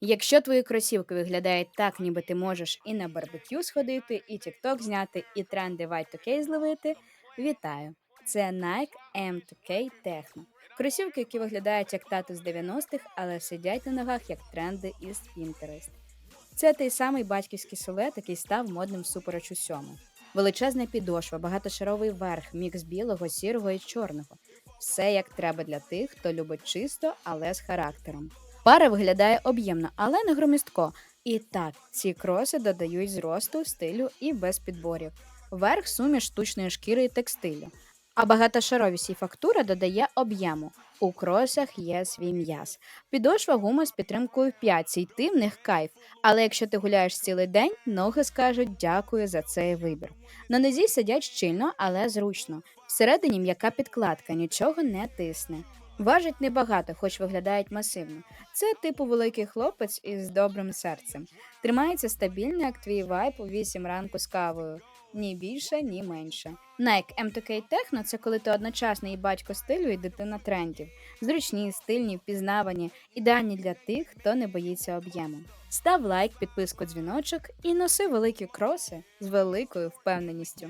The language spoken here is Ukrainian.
Якщо твої кросівки виглядають так, ніби ти можеш і на барбекю сходити, і TikTok зняти, і тренди Y2K зловити, вітаю! Це Nike M2K Techno. Кросівки, які виглядають як тато з 90-х, але сидять на ногах як тренди із Pinterest. Це той самий батьківський силует, який став модним супереч усьому. Величезна підошва, багатошаровий верх, мікс білого, сірого і чорного. Все як треба для тих, хто любить чисто, але з характером. Пара виглядає об'ємно, але не громістко. І так, ці кроси додають зросту, стилю і без підборів. Верх суміш штучної шкіри і текстилю. А багатошаровість і фактура додає об'єму. У кросах є свій м'яз. Підошва гума з підтримкою в п'ятці, йти в них кайф. Але якщо ти гуляєш цілий день, ноги скажуть дякую за цей вибір. На нозі сидять щільно, але зручно. Всередині м'яка підкладка, нічого не тисне. Важить небагато, хоч виглядають масивно. Це типу великий хлопець із добрим серцем. Тримається стабільно, як твій вайп у 8 ранку з кавою. Ні більше, ні менше. Nike M2K Techno – це коли ти одночасно і батько стилю, і дитина трендів. Зручні, стильні, впізнавані, ідеальні для тих, хто не боїться об'єму. Став лайк, підписку, дзвіночок і носи великі кроси з великою впевненістю.